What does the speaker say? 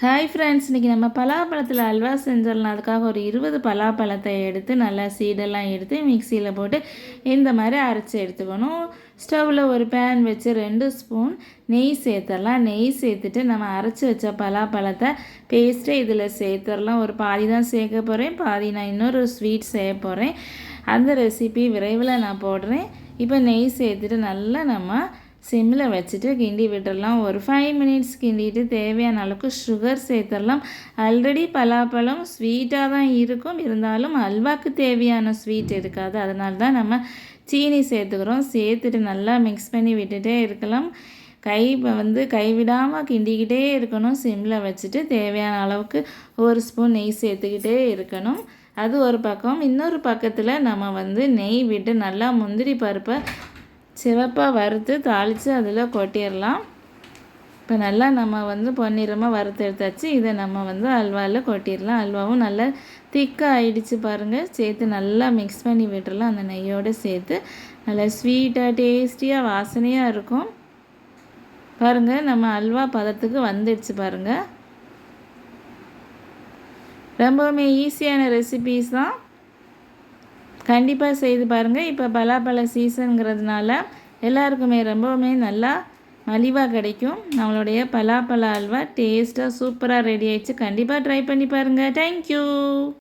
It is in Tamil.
ஹாய் ஃப்ரெண்ட்ஸ் இன்றைக்கி நம்ம பலாப்பழத்தில் அல்வா செஞ்சிடலாம். அதுக்காக ஒரு இருபது பலாப்பழத்தை எடுத்து நல்லா சீடெல்லாம் எடுத்து மிக்சியில் போட்டு இந்த மாதிரி அரைச்சி எடுத்துக்கணும். ஸ்டவ்வில் ஒரு பேன் வச்சு ரெண்டு ஸ்பூன் நெய் சேர்த்துடலாம். நெய் சேர்த்துட்டு நம்ம அரைச்சி வச்ச பலாப்பழத்தை பேஸ்ட்டை இதில் சேர்த்துடலாம். ஒரு பாதி தான் சேர்க்க போகிறேன் பாதி நான் இன்னொரு ஸ்வீட் செய்ய போகிறேன் அந்த ரெசிபி விரைவில் நான் போடுறேன். இப்போ நெய் சேர்த்துட்டு நல்லா நம்ம சிம்மில் வச்சுட்டு கிண்டி விட்டுடலாம் ஒரு ஃபைவ் மினிட்ஸ் கிண்டிட்டு தேவையான அளவுக்கு சுகர் சேர்த்துடலாம் ஆல்ரெடி பலாப்பழம் ஸ்வீட்டாக தான் இருக்கும். இருந்தாலும் அல்வாக்கு தேவையான ஸ்வீட் இருக்காது. அதனால தான் நம்ம சீனி சேர்த்துக்கிறோம். சேர்த்துட்டு நல்லா மிக்ஸ் பண்ணி விட்டுட்டே இருக்கலாம். கை வந்து கைவிடாமல் கிண்டிக்கிட்டே இருக்கணும். சிம்மில் வச்சுட்டு தேவையான அளவுக்கு ஒரு ஸ்பூன் நெய் சேர்த்துக்கிட்டே இருக்கணும். அது ஒரு பக்கம். இன்னொரு பக்கத்தில் நம்ம வந்து நெய் விட்டு நல்லா முந்திரி பருப்பை சிவப்பாக வறுத்து தாளித்து அதில் கொட்டிடலாம் இப்போ நல்லா நம்ம வந்து பொன்னிறமாக வறுத்து எடுத்தாச்சு. இதை நம்ம வந்து அல்வாவில் கொட்டிடலாம் அல்வாவும் நல்லா திக்காக ஆயிடுச்சு பாருங்கள் சேர்த்து நல்லா மிக்ஸ் பண்ணி விட்டுடலாம் அந்த நெய்யோடு சேர்த்து நல்லா ஸ்வீட்டாக டேஸ்டியாக வாசனையாக இருக்கும். பாருங்கள் நம்ம அல்வா பதத்துக்கு வந்துடுச்சு பாருங்கள் ரொம்பவுமே ஈஸியான ரெசிபீஸ் தான். கண்டிப்பாக செய்து பாருங்கள் இப்போ பலாப்பழ சீசனுங்கிறதுனால எல்லாருக்குமே ரொம்பவுமே நல்லா மலிவாக கிடைக்கும். நம்மளுடைய பலாப்பழ அல்வா டேஸ்ட்டாக சூப்பராக ரெடி ஆயிடுச்சு. கண்டிப்பாக ட்ரை பண்ணி பாருங்கள் தேங்க்யூ